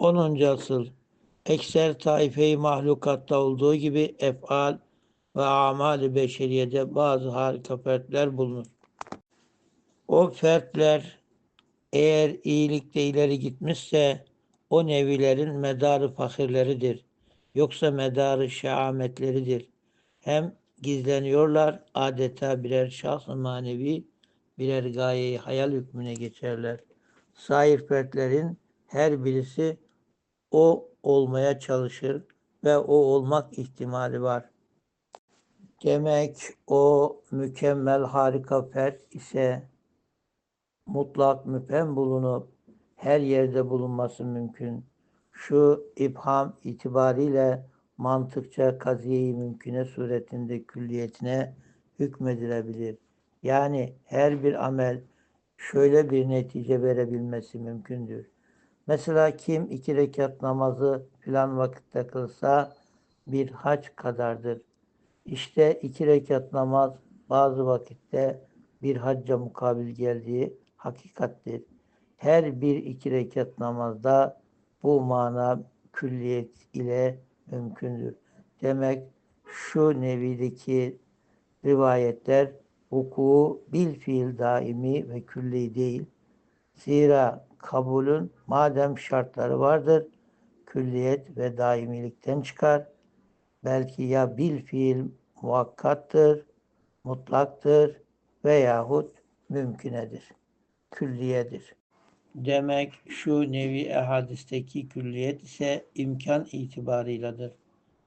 10. asıl ekser taife-i mahlukatta olduğu gibi efal ve amali beşeriyede bazı harika fertler bulunur. O fertler eğer iyilikte ileri gitmişse o nevilerin medarı fakirleridir. Yoksa medarı şehametleridir. Hem gizleniyorlar adeta birer şahs manevi birer gayeyi hayal hükmüne geçerler. Sair fertlerin her birisi o olmaya çalışır ve o olmak ihtimali var. Demek o mükemmel harika fert ise mutlak müphem bulunup her yerde bulunması mümkün. Şu ibham itibariyle mantıkça kaziyeyi mümküne suretinde külliyetine hükmedilebilir. Yani her bir amel şöyle bir netice verebilmesi mümkündür. Mesela kim iki rekat namazı filan vakitte kılsa bir hac kadardır. İşte iki rekat namaz bazı vakitte bir hacca mukabil geldiği hakikattir. Her bir iki rekat namazda bu mana külliyet ile mümkündür. Demek şu nevideki rivayetler hukuku bil fiil daimi ve külli değil. Zira kabulün madem şartları vardır, külliyet ve daimilikten çıkar. Belki ya bil fiil muhakkattır, mutlaktır veyahut mümkünedir, külliyedir. Demek şu nevi ehadisteki külliyet ise imkan itibarıyladır.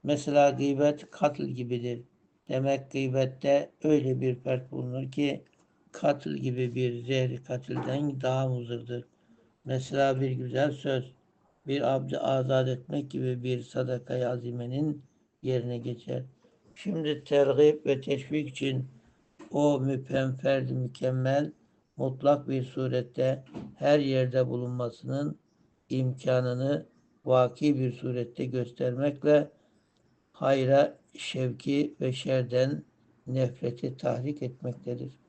Mesela gıybet katl gibidir. Demek gıybette öyle bir fert bulunur ki katl gibi bir zehri katilden daha muzırdır. Mesela bir güzel söz, bir abdi azat etmek gibi bir sadaka azimenin yerine geçer. Şimdi tergip ve teşvik için o müphem ferdi mükemmel mutlak bir surette her yerde bulunmasının imkanını vaki bir surette göstermekle hayra şevki ve şerden nefreti tahrik etmektedir.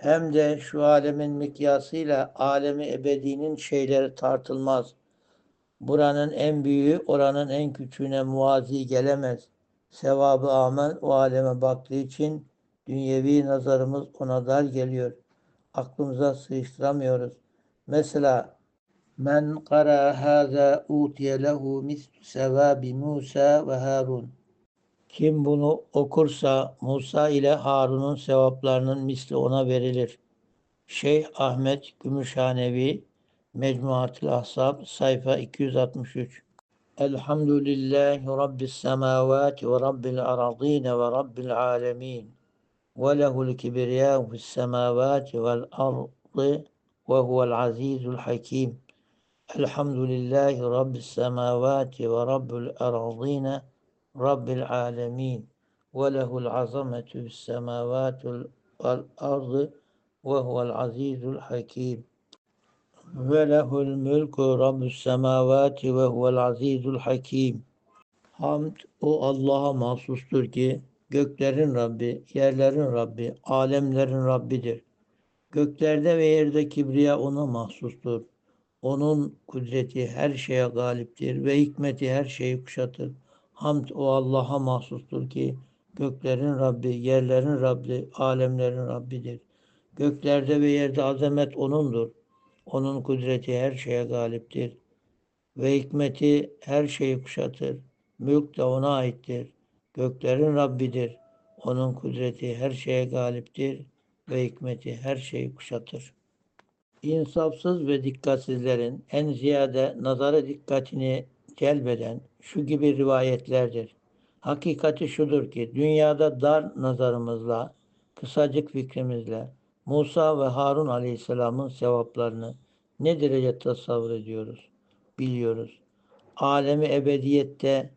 Hem de şu alemin mikyasıyla alemi ebedinin şeyleri tartılmaz. Buranın en büyüğü oranın en küçüğüne muvazi gelemez. Sevabı amel o aleme baktığı için dünyevi nazarımız ona dar geliyor. Aklımıza sığıştıramıyoruz. Mesela men kara haza utiye lehu mislu sevabi Musa ve Harun. Kim bunu okursa Musa ile Harun'un sevaplarının misli ona verilir. Şeyh Ahmet Gümüşhanevi Mecmuatül Ahsab sayfa 263 Elhamdülillahi Rabbis semavati ve Rabbil aradine ve Rabbil alemin. Ve lehul kibriyâhu fis semavati vel ardı ve huvel azizul hakim. Elhamdülillahi Rabbis semavati ve Rabbil aradine Rabbil alemin ve lehul semavati vel ardı ve huvel azizul hakim ve lehul mülkü rabbus semavati ve huvel azizul hakim. Hamd o Allah'a mahsustur ki göklerin Rabbi, yerlerin Rabbi, alemlerin Rabbidir. Göklerde ve yerde kibriya ona mahsustur. Onun kudreti her şeye galiptir ve hikmeti her şeyi kuşatır. Hamd o Allah'a mahsustur ki göklerin Rabbi, yerlerin Rabbi, alemlerin Rabbidir. Göklerde ve yerde azamet O'nundur. Onun kudreti her şeye galiptir. Ve hikmeti her şeyi kuşatır. Mülk de O'na aittir. Göklerin Rabbidir. Onun kudreti her şeye galiptir ve hikmeti her şeyi kuşatır. İnsafsız ve dikkatsizlerin en ziyade nazara dikkatini celbeden şu gibi rivayetlerdir. Hakikati şudur ki dünyada dar nazarımızla, kısacık fikrimizle Musa ve Harun aleyhisselamın sevaplarını ne derece tasavvur ediyoruz, biliyoruz. Alemi ebediyette,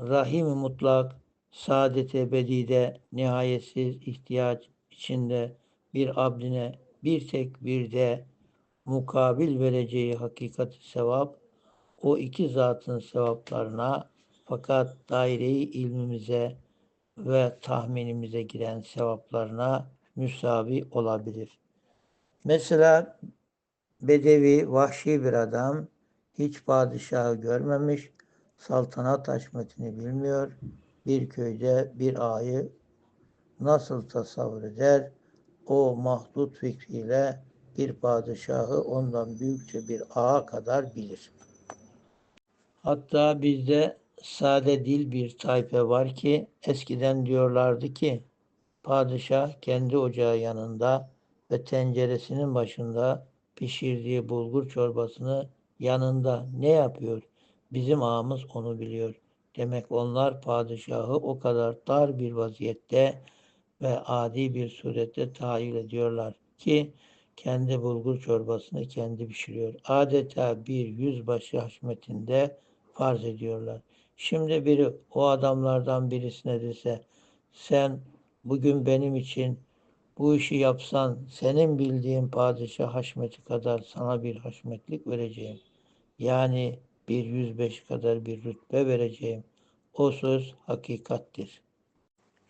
rahim mutlak, saadet ebedide, nihayetsiz ihtiyaç içinde bir abdine bir tek bir de mukabil vereceği hakikati sevap, o iki zatın sevaplarına fakat daireyi ilmimize ve tahminimize giren sevaplarına müsavi olabilir. Mesela bedevi, vahşi bir adam hiç padişahı görmemiş, saltanat haşmetini bilmiyor, bir köyde bir ağayı nasıl tasavvur eder, o mahdut fikriyle bir padişahı ondan büyükçe bir ağa kadar bilir. Hatta bizde sade dil bir tayfe var ki eskiden diyorlardı ki padişah kendi ocağı yanında ve tenceresinin başında pişirdiği bulgur çorbasını yanında ne yapıyor? Bizim ağamız onu biliyor. Demek onlar padişahı o kadar dar bir vaziyette ve adi bir surette tahayyül ediyorlar ki kendi bulgur çorbasını kendi pişiriyor. Adeta bir yüzbaşı haşmetinde farz ediyorlar. Şimdi biri o adamlardan birisine dese sen bugün benim için bu işi yapsan senin bildiğin padişah haşmeti kadar sana bir haşmetlik vereceğim. Yani bir yüzbeş kadar bir rütbe vereceğim. O söz hakikattir.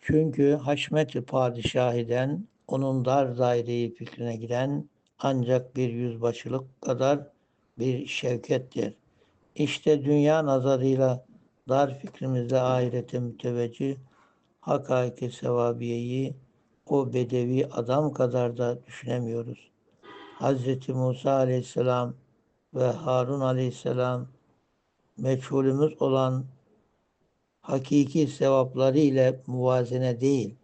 Çünkü haşmeti padişahiden onun dar daireyi fikrine giren ancak bir yüzbaşılık kadar bir şevkettir. İşte dünya nazarıyla dar fikrimizle ahirete müteveccih hakaiki sevabiyeyi o bedevi adam kadar da düşünemiyoruz. Hz. Musa aleyhisselam ve Harun aleyhisselam meçhulümüz olan hakiki sevapları ile muvazene değil.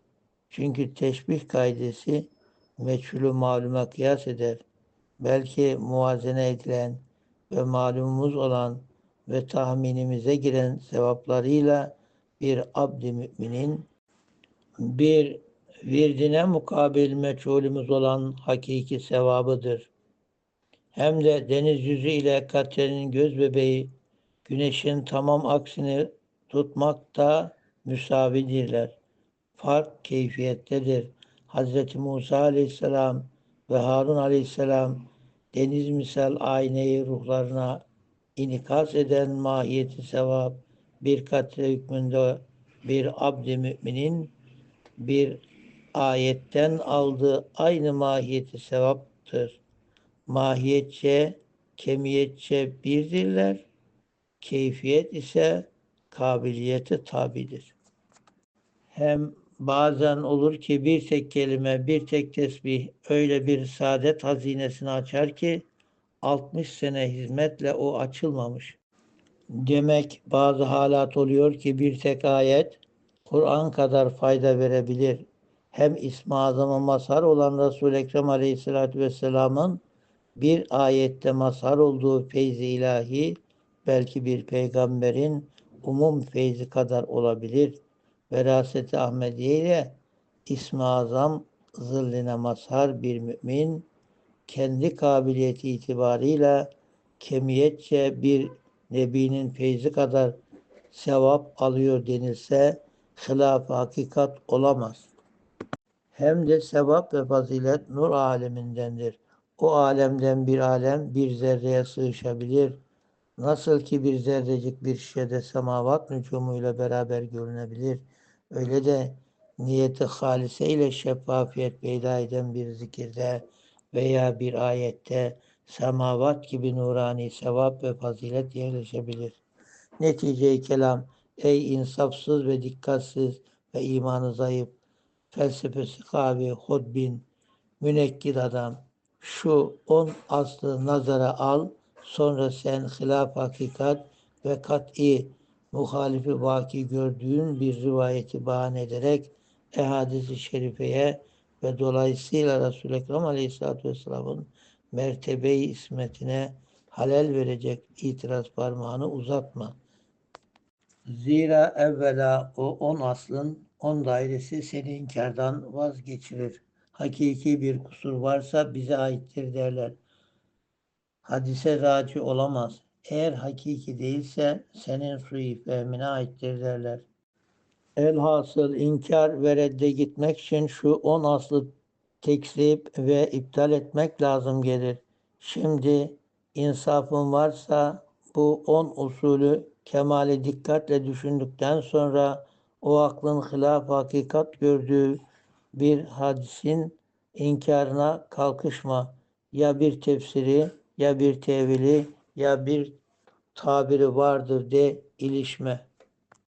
Çünkü teşbih kaidesi meçhulü maluma kıyas eder. Belki muvazene edilen ve malumumuz olan ve tahminimize giren sevaplarıyla bir abd-i müminin bir virdine mukabil meçhulümüz olan hakiki sevabıdır. Hem de deniz yüzü ile katrenin göz bebeği güneşin tamam aksini tutmakta müsavidirler. Fark keyfiyettedir. Hz. Musa aleyhisselam ve Harun aleyhisselam deniz misal aynayı ruhlarına inikas eden mahiyeti sevap bir katre hükmünde bir abd-i müminin bir ayetten aldığı aynı mahiyeti sevaptır. Mahiyetçe, kemiyetçe birdirler. Keyfiyet ise kabiliyete tabidir. Hem bazen olur ki bir tek kelime, bir tek tesbih öyle bir saadet hazinesini açar ki 60 sene hizmetle o açılmamış. Demek bazı halat oluyor ki bir tek ayet Kur'an kadar fayda verebilir. Hem İsmi Azam'a mazhar olan Resul-i Ekrem Aleyhisselatü Vesselam'ın bir ayette mazhar olduğu feyzi ilahi belki bir peygamberin umum feyzi kadar olabilir. Veraseti Ahmediye ile İsmi Azam zilline mazhar bir mümin kendi kabiliyeti itibarıyla kemiyetçe bir nebinin feyzi kadar sevap alıyor denilse hilaf hakikat olamaz. Hem de sevap ve fazilet nur alemindendir. O alemden bir alem bir zerreye sığışabilir. Nasıl ki bir zerrecik bir şişede semavat nücumuyla beraber görünebilir. Öyle de niyeti halise ile şeffafiyet peyda eden bir zikirde veya bir ayette semavat gibi nurani sevap ve fazilet yerleşebilir. Netice kelam ey insafsız ve dikkatsiz ve imanı zayıf, felsefesi kavi, hodbin, münekkir adam, şu on aslı nazara al, sonra sen hilaf hakikat ve kat'i muhalifi vaki gördüğün bir rivayeti bahane ederek ehadisi şerifeye ve dolayısıyla Resul-i Ekrem Aleyhisselatü Vesselam'ın mertebe-i ismetine halel verecek itiraz parmağını uzatma. Zira evvela o on aslın on dairesi seni inkardan vazgeçirir. Hakiki bir kusur varsa bize aittir derler. Hadise raci olamaz. Eğer hakiki değilse senin sui fehmine aittir derler. Elhasıl inkar ve redde gitmek için şu on aslı tekzip ve iptal etmek lazım gelir. Şimdi insafın varsa bu on usulü kemali dikkatle düşündükten sonra o aklın hilaf hakikat gördüğü bir hadisin inkarına kalkışma. Ya bir tefsiri, ya bir tevili, ya bir tabiri vardır de ilişme.